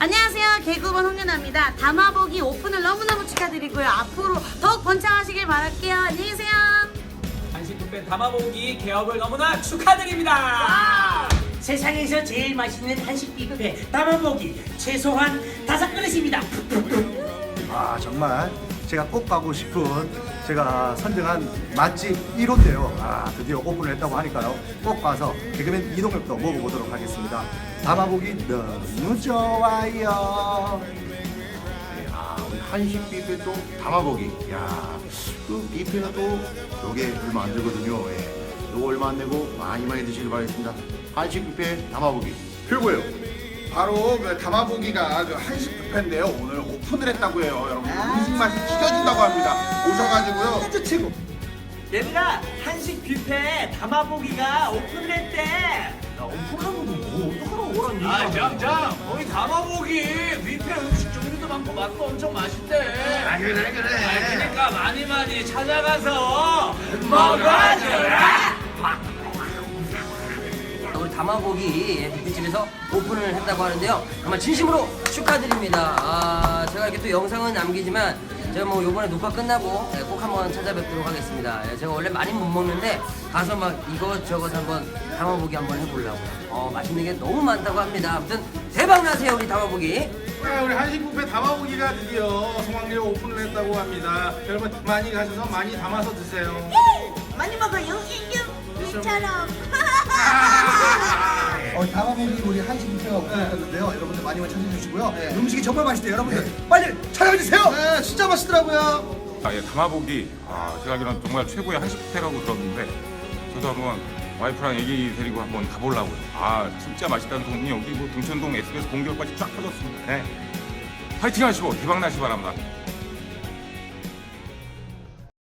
안녕하세요. 개그우먼 홍윤아입니다. 담화보기 오픈을 너무너무 축하드리고요. 앞으로 더욱 번창하시길 바랄게요. 안녕히 계세요. 한식뷔페 담아보기 개업을 너무나 축하드립니다. 세상에서 제일 맛있는 한식 뷔페 담아보기 최소한 다섯 그릇입니다. 아 정말 제가 꼭 가고 싶은 제가 선정한 맛집 1호인데요. 아 드디어 오픈을 했다고 하니까요. 꼭 가서 개그맨 이동엽도 먹어보도록 하겠습니다. 담아보기 너무 좋아요. 아, 우리 한식 뷔페 또 담아보기. 야, 그 뷔페가 또 요게 얼마 안 들거든요. 예. 요거 얼마 안 내고 많이 많이 드시길 바라겠습니다. 한식 뷔페 담아보기. 그리고요. 바로 그 담아보기가 그 한식 뷔페인데요. 오늘 오픈을 했다고 해요. 여러분 음식 맛이 튀겨 준다고 합니다. 오셔가지고요. 진짜 최고. 얘들아 한식 뷔페 담아보기가 오픈을 했대. 야 오픈하는 거뭐 어떡하라고 오라니? 아, 짱짱, 거기 담아보기 뷔페 음식 종류도 많고 맛도 엄청 맛있대. 아, 그래, 그래. 그러니까 많이 많이 찾아가서 먹어줘라. 우리 담아보기 뷔페집에서 오픈을 했다고 하는데요. 정말 진심으로 축하드립니다. 아, 제가 이렇게 또 영상은 남기지만 제가 뭐 요번에 녹화 끝나고 네, 꼭 한번 찾아뵙도록 하겠습니다. 예, 제가 원래 많이 못 먹는데 가서 막 이것저것 한번 담아보기 한번 해보려고요. 어, 맛있는 게 너무 많다고 합니다. 아무튼 대박 나세요 우리 담아보기. 네, 우리 한식 뷔페 담아보기가 드디어 송황리에 오픈을 했다고 합니다. 여러분 많이 가셔서 많이 담아서 드세요. 많이 먹어요. 이처럼. 어, 담아보기 우리 한식 뷔페가 오픈했는데요. 여러분들 많이 많이 찾아주시고요. 음식이 정말 맛있대요. 여러분들 빨리 찾아주세요. 네, 진짜 맛있더라고요. 아, 예, 담아보기. 아, 제가 알기로는 정말 최고의 한식 뷔페라고 들었는데, 저도 한번 와이프랑 애기 데리고 한번 가보려고요. 아, 진짜 맛있다는 소문이 여기 뭐 등촌동 SBS 공개까지 쫙 퍼졌습니다. 네. 파이팅 하시고 대박 나시 바랍니다.